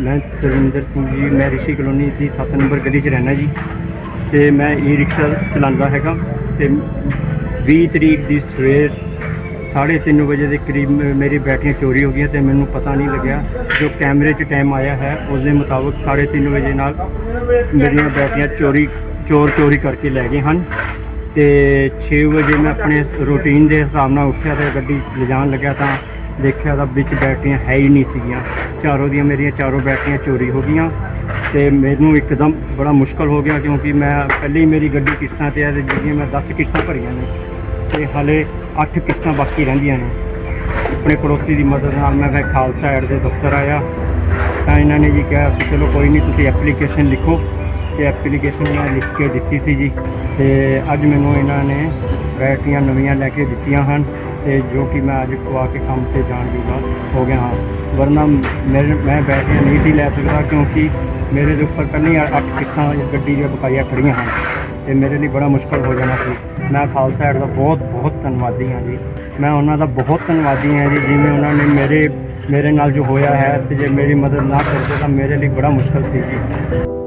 ਮੈਂ ਤਰਵਿੰਦਰ ਸਿੰਘ ਜੀ, ਮੈਂ ਰਿਸ਼ੀ ਕਲੋਨੀ ਦੀ 7 ਨੰਬਰ ਗਲੀ 'ਚ ਰਹਿਣਾ ਜੀ। ਤੇ ਮੈਂ ਈ ਰਿਕਸ਼ਾ ਚਲਾਉਂਦਾ ਹੈਗਾ। ਤੇ 20 ਤਰੀਕ ਦੀ ਸਵੇਰ 3:30 ਵਜੇ ਦੇ ਕਰੀਬ ਮੇ- ਮੇਰੀ ਬੈਟਰੀਆਂ ਚੋਰੀ ਹੋ ਗਈਆਂ ਤੇ ਮੈਨੂੰ ਪਤਾ ਨਹੀਂ ਲੱਗਿਆ ਜੋ ਕੈਮਰੇ 'ਚ ਟਾਈਮ ਆਇਆ ਹੈ ਉਸ ਦੇ ਮੁਤਾਬਕ 3:30 ਵਜੇ ਨਾਲ ਮੇਰੀਆਂ ਬੈਟਰੀਆਂ ਚੋਰੀ, ਚੋਰ ਚੋਰੀ ਕਰਕੇ ਲੈ ਗਏ ਹਨ। ਤੇ 6 ਵਜੇ ਮੈਂ ਆਪਣੇ ਰੂਟੀਨ ਦੇ ਹਿਸਾਬ ਨਾਲ ਉੱਠਿਆ ਤੇ ਗੱਡੀ ਲਿਜਾਣ ਲੱਗਿਆ ਤਾਂ ਦੇਖਿਆ ਤਾਂ ਵਿੱਚ ਬੈਟਰੀਆਂ ਹੈ ਹੀ ਨਹੀਂ ਸੀਗੀਆਂ। ਚਾਰੋਂ ਦੀਆਂ ਮੇਰੀਆਂ ਚਾਰੋਂ ਬੈਟਰੀਆਂ ਚੋਰੀ ਹੋ ਗਈਆਂ ਤੇ ਮੈਨੂੰ ਇੱਕਦਮ ਬੜਾ ਮੁਸ਼ਕਲ ਹੋ ਗਿਆ ਕਿਉਂਕਿ ਮੈਂ ਪਹਿਲੇ ਹੀ ਮੇਰੀ ਗੱਡੀ ਕਿਸ਼ਤਾਂ ਤੇ ਹੈ ਤੇ ਜਿਹੜੀਆਂ ਮੈਂ 10 ਕਿਸ਼ਤਾਂ ਭਰੀਆਂ ਨੇ ਤੇ ਹਲੇ 8 ਕਿਸ਼ਤਾਂ ਬਾਕੀ ਰਹਿੰਦੀਆਂ ਨੇ। ਆਪਣੇ ਪੜੋਸੀ ਦੀ ਮਦਦ ਨਾਲ ਮੈਂ ਫਿਰ ਖਾਲਸਾ ਐਡ ਦੇ ਦਫ਼ਤਰ ਆਇਆ। ਤਾਂ ਇਹਨਾਂ ਨੇ ਜੀ ਕਿਹਾ ਕਿ ਚਲੋ ਕੋਈ ਨਹੀਂ, ਤੁਸੀਂ ਐਪਲੀਕੇਸ਼ਨ ਲਿਖੋ। ਤੇ ਐਪਲੀਕੇਸ਼ਨ ਮੈਂ ਲਿਖ ਕੇ ਦਿੱਤੀ ਸੀ ਜੀ। ਤੇ ਅੱਜ ਮੈਨੂੰ ਇਹਨਾਂ ਨੇ ਬੈਟਰੀਆਂ ਨਵੀਆਂ ਲੈ ਕੇ ਦਿੱਤੀਆਂ ਹਨ ਤੇ ਜੋ ਕਿ ਮੈਂ ਅੱਜ ਖਵਾ ਕੇ ਕੰਮ ਤੇ ਜਾਣ ਜੋਗਾ ਹੋ ਗਿਆ ਹਾਂ। ਵਰਨਾ ਮੇਰੇ ਮੈਂ ਬੈਟਰੀਆਂ ਨਹੀਂ ਸੀ ਲੈ ਸਕਦਾ ਕਿਉਂਕਿ ਮੇਰੇ ਦੇ ਉੱਪਰ ਪਹਿਲਾਂ ਹੀ ਅੱਠ ਕਿਸ਼ਤਾਂ ਗੱਡੀ ਦੀਆਂ ਬਕਾਇਆ ਖੜੀਆਂ ਹਨ ਤੇ ਮੇਰੇ ਲਈ ਬੜਾ ਮੁਸ਼ਕਲ ਹੋ ਜਾਣਾ ਸੀ। ਮੈਂ ਖਾਲਸਾ ਐਡ ਦਾ ਬਹੁਤ ਬਹੁਤ ਧੰਨਵਾਦੀ ਹਾਂ ਜੀ। ਮੈਂ ਉਹਨਾਂ ਦਾ ਬਹੁਤ ਧੰਨਵਾਦੀ ਹਾਂ ਜੀ, ਜਿਵੇਂ ਉਹਨਾਂ ਨੇ ਮੇਰੇ ਮੇਰੇ ਨਾਲ ਜੋ ਹੋਇਆ ਹੈ ਤੇ ਜੇ ਮੇਰੀ ਮਦਦ ਨਾ ਕਰਦੇ ਤਾਂ ਮੇਰੇ ਲਈ ਬੜਾ ਮੁਸ਼ਕਲ ਸੀ ਜੀ।